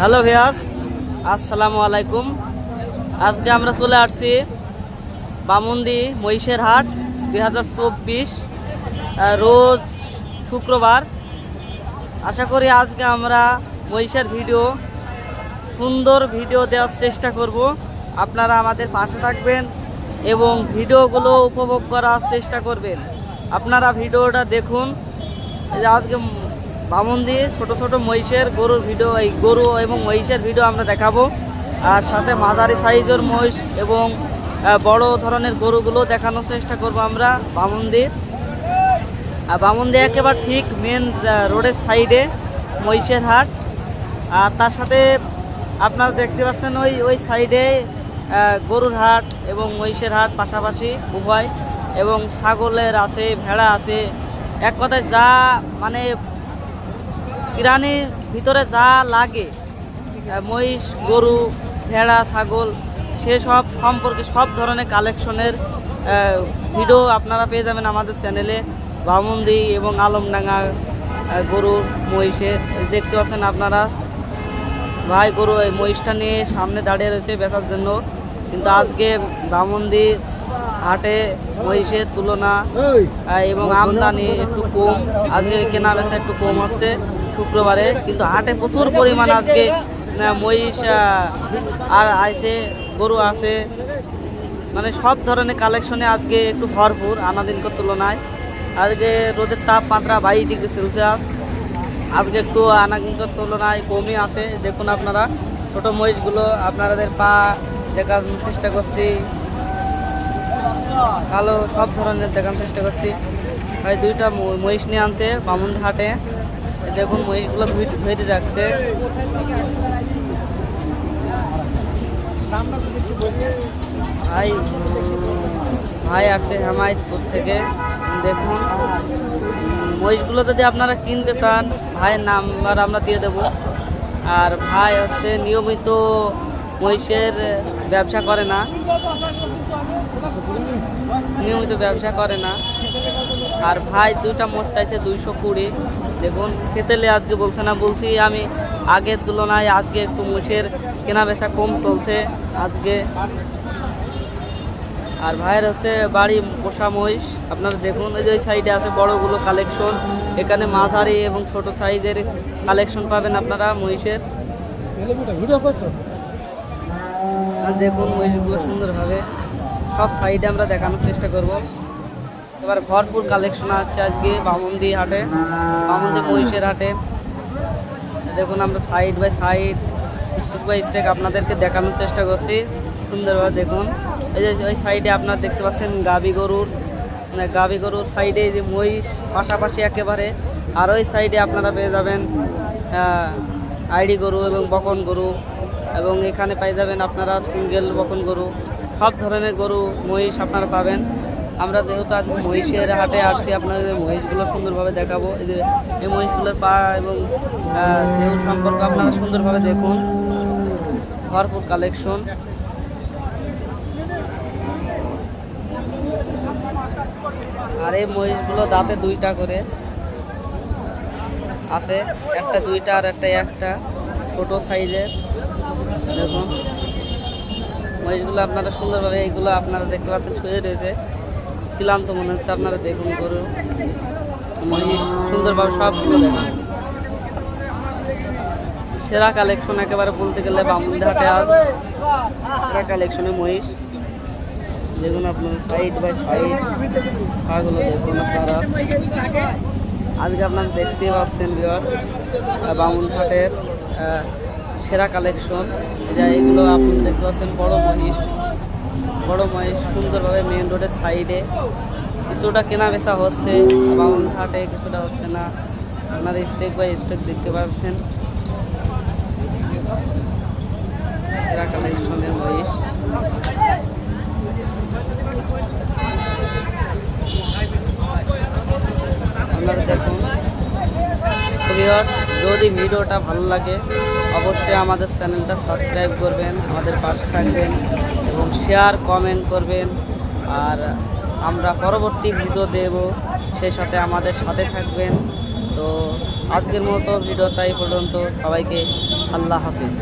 Hello ভিয়াস আসসালামু আলাইকুম। আজকে আমরা চলে আসছি বামুন্দি মহিষের হাট দুই হাজার চব্বিশ রোজ শুক্রবার। আশা করি আজকে আমরা মহিষের ভিডিও, সুন্দর ভিডিও দেওয়ার চেষ্টা করব। আপনারা আমাদের পাশে থাকবেন এবং ভিডিওগুলো উপভোগ করার চেষ্টা করবেন। আপনারা ভিডিওটা দেখুন। আজকে বামন দিয়ে ছোটো ছোটো মহিষের গরুর ভিডিও এই গরু এবং মহিষের ভিডিও আমরা দেখাবো। আর সাথে মাঝারি সাইজের মহিষ এবং বড় ধরনের গরুগুলো দেখানোর চেষ্টা করব আমরা বামন দিয়ে। আর বামুনদি একেবারে ঠিক মেন রোডের সাইডে মহিষের হাট। আর তার সাথে আপনারা দেখতে পাচ্ছেন ওই ওই সাইডে গরুর হাট এবং মহিষের হাট পাশাপাশি উভয়। এবং ছাগলের আছে, ভেড়া আছে। এক কথায় যা মানে প্রাণীর ভিতরে যা লাগে মহিষ, গরু, ভেড়া, ছাগল, সেসব সম্পর্কে সব ধরনের কালেকশনের ভিডিও আপনারা পেয়ে যাবেন আমাদের চ্যানেলে বামুন্দি এবং আলমডাঙ্গা গরু মহিষের দেখতে পাচ্ছেন আপনারা। ভাই, গরু, এই মহিষটা নিয়ে সামনে দাঁড়িয়ে রয়েছে বেচার জন্য। কিন্তু আজকে বামন্দি হাটে মহিষের তুলনা এবং আমদানি একটু কম। আজকে কেনা বেচা একটু কম হচ্ছে শুক্রবারে কিন্তু হাটে প্রচুর পরিমাণ আজকে মহিষ আর আছে গরু আছে। মানে সব ধরনের কালেকশনে আজকে একটু ভরপুর আনাদিনকার তুলনায়। আজকে রোদের তাপমাত্রা বাইশ ডিগ্রি সেলসিয়াস। আজকে একটু আনাদিনকার তুলনায় কমই আছে। দেখুন আপনারা ছোট মহিষগুলো আপনাদের পা দেখার চেষ্টা করছি। কালো সব ধরনের দেখার চেষ্টা করছি। ভাই, দুইটা মহিষ নিয়ে আনছে বামুন হাটে। দেখুন, মহিষগুলো ধুয়ে রাখছে। ভাই ভাই আসছে হেমায়তপুর থেকে। দেখুন, মহিষগুলো যদি আপনারা কিনতে চান, ভাইয়ের নাম্বার আমরা দিয়ে দেব। আর ভাই হচ্ছে নিয়মিত মহিষের ব্যবসা করে না। নিয়মিত ব্যবসা করে না। আর ভাই দুইটা মোট চাইছে দুইশো কুড়ি। দেখুন খেতেলে আজকে বলছে না বলছি আমি আগের তুলনায় আজকে একটু মোষের কেনা বেচা কম চলছে আজকে। আর ভাইয়ের হচ্ছে বাড়ি পোষা মহিষ। আপনারা দেখুন এই যে সাইডে আছে বড়গুলো কালেকশন এখানে মাঝারি এবং ছোট সাইজের কালেকশন পাবেন আপনারা মহিষের। আর দেখুন মহিষগুলো সুন্দরভাবে। সব সাইডে আমরা দেখানোর চেষ্টা করব। এবার ভরপুর কালেকশন আছে আজকে বামন্দি হাটে, বামন্দি মহিষের হাটে। দেখুন আমরা side by side step by step আপনাদেরকে দেখানোর চেষ্টা করছি। সুন্দরভাবে দেখুন। এই যে ওই সাইডে আপনারা দেখতে পাচ্ছেন গাবি গরুর মানে গাবি গরুর সাইডে যে মহিষ, পাশাপাশি একেবারে। আর ওই সাইডে আপনারা পেয়ে যাবেন আইডি গরু এবং বকন গরু। এবং এখানে পেয়ে যাবেন আপনারা সিঙ্গেল বকন গরু। সব ধরনের গরু, মহিষ আপনারা পাবেন। আমরা যেহেতু আজ মহিষের হাটে আসছি, আপনাদের মহিষগুলো সুন্দরভাবে দেখাবো। এই যে, এই মহিষগুলোর পা এবং দেহ সম্পর্ক আপনারা সুন্দরভাবে দেখুন। ভরপুর কালেকশন আর এই মহিষগুলো দাঁতে দুইটা করে আছে। একটা দুইটা আর একটা একটা। ছোট সাইজের। দেখুন। মহিষগুলো আপনারা সুন্দরভাবে এইগুলো আপনারা দেখতে পাচ্ছেন শুয়ে রয়েছে। ক্লান্ত মনে হচ্ছে আপনারা দেখুন গরু। মহিষ সুন্দরভাবে সবগুলো দেখুন। সেরা কালেকশন একেবারে বলতে গেলে বামুন হাটে আজ। সেরা কালেকশনে মহিষ। দেখুন আপনার সাইড বাই সাইড পাগুলো দেখুন আপনারা। আজকে আপনারা দেখতে পাচ্ছেন বিয়ার বামুন ঘাটের আহ, সেরা কালেকশন। যা এগুলো আপনি দেখতে পাচ্ছেন বড় মহিষ বড় মহিষ সুন্দরভাবে মেন রোডের সাইডে কিছুটা কেনা বেচা হচ্ছে বাউন হাটে কিছুটা হচ্ছে না। আপনারা স্টেক বাই স্টেক দেখতে পাচ্ছেন। সেরা কালেকশনের মহিষ আপনারা দেখুন ভিউয়ার্স, যদি ভিডিওটা ভালো লাগে অবশ্যই আমাদের চ্যানেলটা সাবস্ক্রাইব করবেন আমাদের পাশে থাকবেন এবং শেয়ার কমেন্ট করবেন। আর আমরা পরবর্তী ভিডিও দেব সেই সাথে আমাদের সাথে থাকবেন। তো আজকের মতো ভিডিওটাই পর্যন্ত। সবাইকে আল্লাহ হাফিজ।